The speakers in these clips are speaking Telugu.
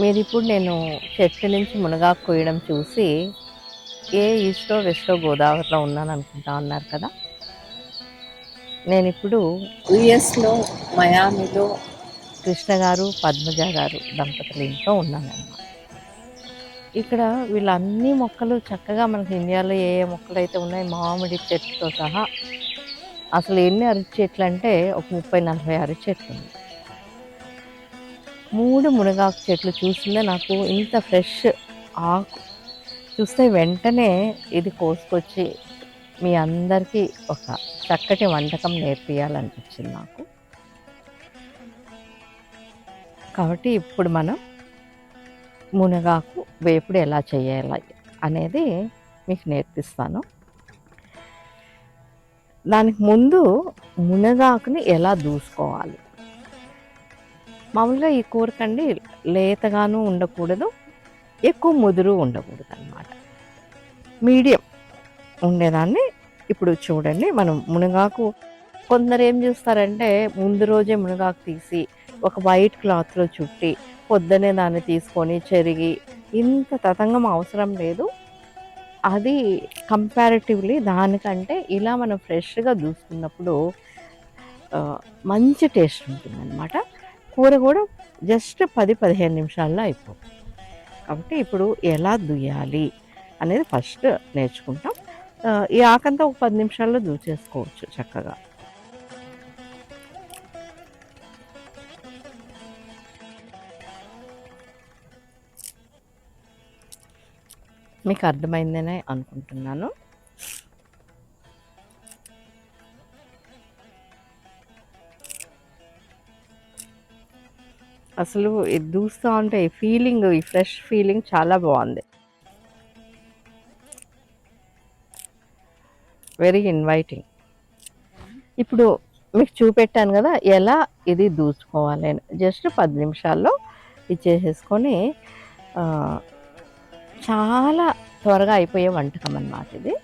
మీరు ఇప్పుడు నేను చెట్టు నుంచి మునగాకు కోయడం చూసి ఏ ఈస్టో వెస్టో గోదావరిలో ఉన్నాను అనుకుంటా ఉన్నారు కదా. నేను ఇప్పుడు యుఎస్లో మయామిలో కృష్ణ గారు పద్మజ గారు దంపతుల ఇంట్లో ఉన్నానన్నమాట ఇక్కడ వీళ్ళన్ని మొక్కలు చక్కగా మనకి ఇండియాలో ఏ ఏ మొక్కలు అయితే ఉన్నాయో మామిడి చెట్టుతో సహా అసలు ఎన్ని అరటి చెట్లు అంటే ఒక ముప్పై నలభై అరటి చెట్లు ఉన్నాయి. మూడు మునగాకు చెట్లు చూసిందే? నాకు ఇంత ఫ్రెష్ ఆకు. చూస్తే వెంటనే ఇది కోసుకొచ్చి మీ అందరికీ ఒక చక్కటి వంటకం నేర్పియాలనిపించింది నాకు. కాబట్టి ఇప్పుడు మనం మునగాకు వేపుడు ఎలా చేయాలి అనేది మీకు నేర్పిస్తాను. దానికి ముందు మునగాకుని ఎలా దూసుకోవాలి? మామూలుగా ఈ కూరకండి లేతగాను ఉండకూడదు ఎక్కువ ముదురు ఉండకూడదు అనమాట మీడియం ఉండేదాన్ని ఇప్పుడు చూడండి మనం మునగాకు కొందరు ఏం చేస్తారంటే ముందు రోజే మునగాకు తీసి ఒక వైట్ క్లాత్లో చుట్టి పొద్దునే దాన్ని తీసుకొని చెరిగి ఇంత తతంగం అవసరం లేదు. అది కంపారిటివ్లీ దానికంటే ఇలా మనం ఫ్రెష్గా దూసుకున్నప్పుడు మంచి టేస్ట్ ఉంటుందన్నమాట. కూర కూడా జస్ట్ పది పదిహేను నిమిషాల్లో అయిపోతుంది. కాబట్టి ఇప్పుడు ఎలా దుయ్యాలి అనేది ఫస్ట్ నేర్చుకుంటాం. ఈ ఆకంతా ఒక పది నిమిషాల్లో దూచేసుకోవచ్చు చక్కగా. మీకు అర్థమైందనే అనుకుంటున్నాను. అసలు ఇది దూస్తూ ఉంటే ఈ ఫీలింగ్ ఈ ఫ్రెష్ ఫీలింగ్ చాలా బాగుంది. వెరీ ఇన్వైటింగ్ ఇప్పుడు మీకు చూపెట్టాను కదా ఎలా ఇది దూసుకోవాలి అని. జస్ట్ పది నిమిషాల్లో ఇచ్చేసేసుకొని చాలా త్వరగా అయిపోయే వంటకం అన్నమాట ఇది.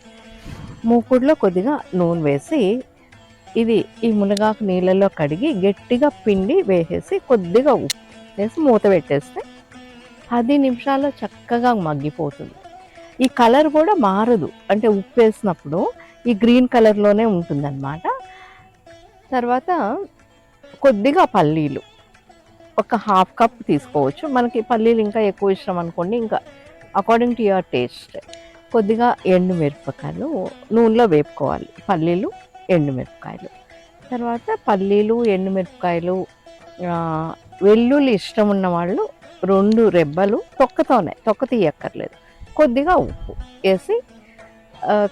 మూకుడులో కొద్దిగా నూనె వేసి ఇది ఈ మునగాకు నీళ్ళలో కడిగి గట్టిగా పిండి వేసేసి కొద్దిగా ఉప్పు వేసి మూత పెట్టేస్తే పది నిమిషాల్లో చక్కగా మగ్గిపోతుంది. ఈ కలర్ కూడా మారదు. అంటే ఉప్పు వేసినప్పుడు ఈ గ్రీన్ కలర్లోనే ఉంటుందన్నమాట. తర్వాత కొద్దిగా పల్లీలు. ఒక హాఫ్ కప్ తీసుకోవచ్చు. మనకి పల్లీలు ఇంకా ఎక్కువ ఇష్టం అనుకోండి. ఇంకా అకార్డింగ్ టు యువర్ టేస్ట్ కొద్దిగా ఎండు మిరపకాయలు నూనెలో వేపుకోవాలి. పల్లీలు ఎండుమిరపకాయలు. తర్వాత పల్లీలు ఎండుమిరపకాయలు వెల్లుల్లి ఇష్టం ఉన్న వాళ్ళు రెండు రెబ్బలు తొక్కతోనే తొక్క తీయక్కర్లేదు. కొద్దిగా ఉప్పు వేసి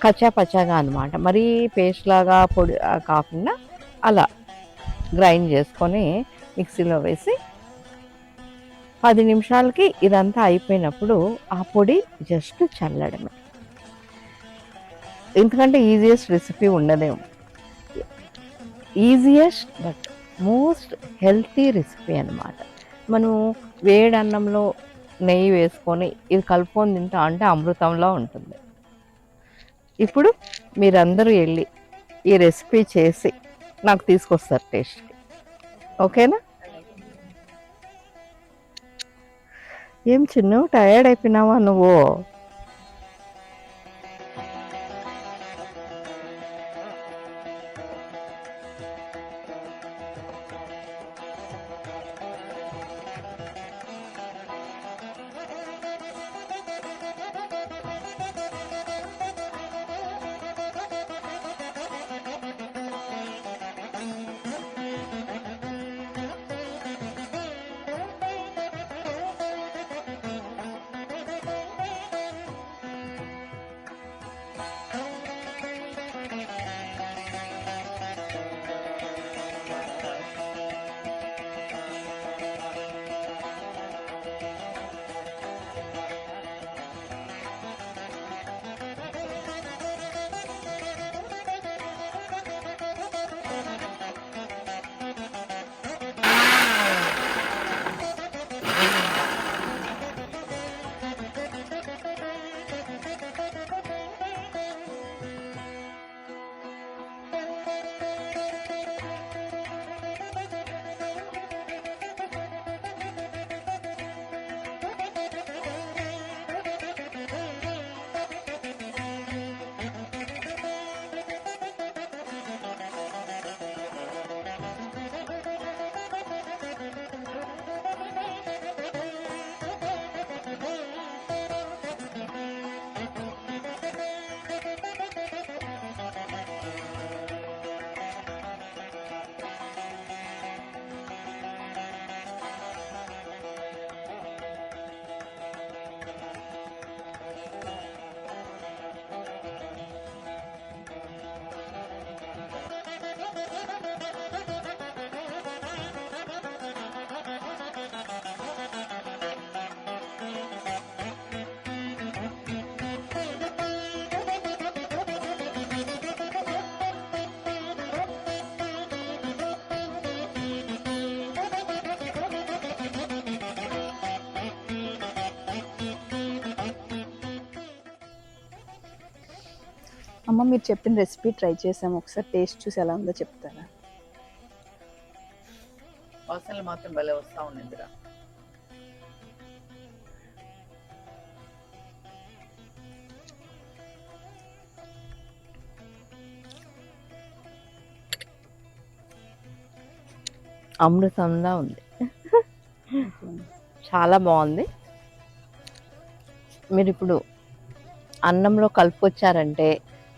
కచ్చా పచ్చాగా అనమాట మరీ పేస్ట్ లాగా పొడి కాకుండా అలా గ్రైండ్ చేసుకొని మిక్సీలో వేసి పది నిమిషాలకి ఇదంతా అయిపోయినప్పుడు ఆ పొడి జస్ట్ చల్లడమే. ఎందుకంటే ఈజియెస్ట్ రెసిపీ ఉండదేమో. Easiest but most healthy recipe అనమాట మనం వేడి అన్నంలో నెయ్యి వేసుకొని ఇది కలుపుకొని తింటా అంటే అమృతంలో ఉంటుంది. ఇప్పుడు మీరందరూ వెళ్ళి ఈ రెసిపీ చేసి నాకు తీసుకొస్తారు టేస్ట్కి ఓకేనా? ఏం చిన్న టయర్డ్ అయిపోయినావా నువ్వు? どこ? అమ్మ మీరు చెప్పిన రెసిపీ ట్రై చేసాము. ఒకసారి టేస్ట్ చూసి ఎలా ఉందో చెప్తారా? వాసనలు మాత్రం భలే వస్తా ఉన్నదిరా అమృతంలా ఉంది. చాలా బాగుంది. మీరు ఇప్పుడు అన్నంలో కలుపుకొచ్చారంటే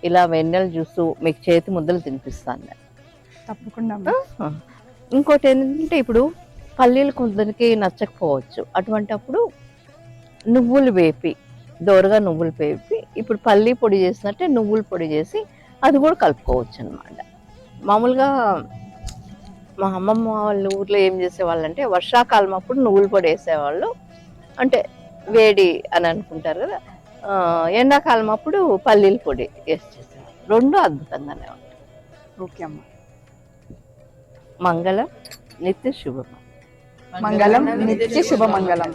ఇలా వెన్నెల జ్యూసు మీకు చేతి ముద్దలు తినిపిస్తాను నేను. తప్పకుండా. ఇంకోటి ఏంటంటే ఇప్పుడు పల్లీలు కొందరికి నచ్చకపోవచ్చు అటువంటప్పుడు నువ్వులు వేపి దోరగా నువ్వులు వేపి ఇప్పుడు పల్లీ పొడి చేసినట్టే నువ్వుల పొడి చేసి అది కూడా కలుపుకోవచ్చు అనమాట మామూలుగా మా అమ్మమ్మ వాళ్ళ ఊర్లో ఏం చేసేవాళ్ళు అంటే వర్షాకాలం అప్పుడు నువ్వుల పొడి వేసేవాళ్ళు అంటే వేడి అని అనుకుంటారు కదా ఎండాకాలం అప్పుడు పల్లీల పొడి వేసి చేసేవాళ్ళు రెండు అద్భుతంగానే ఉంటాయి. ఓకే అమ్మ. మంగళం నిత్య శుభం. మంగళం నిత్య శుభమంగళం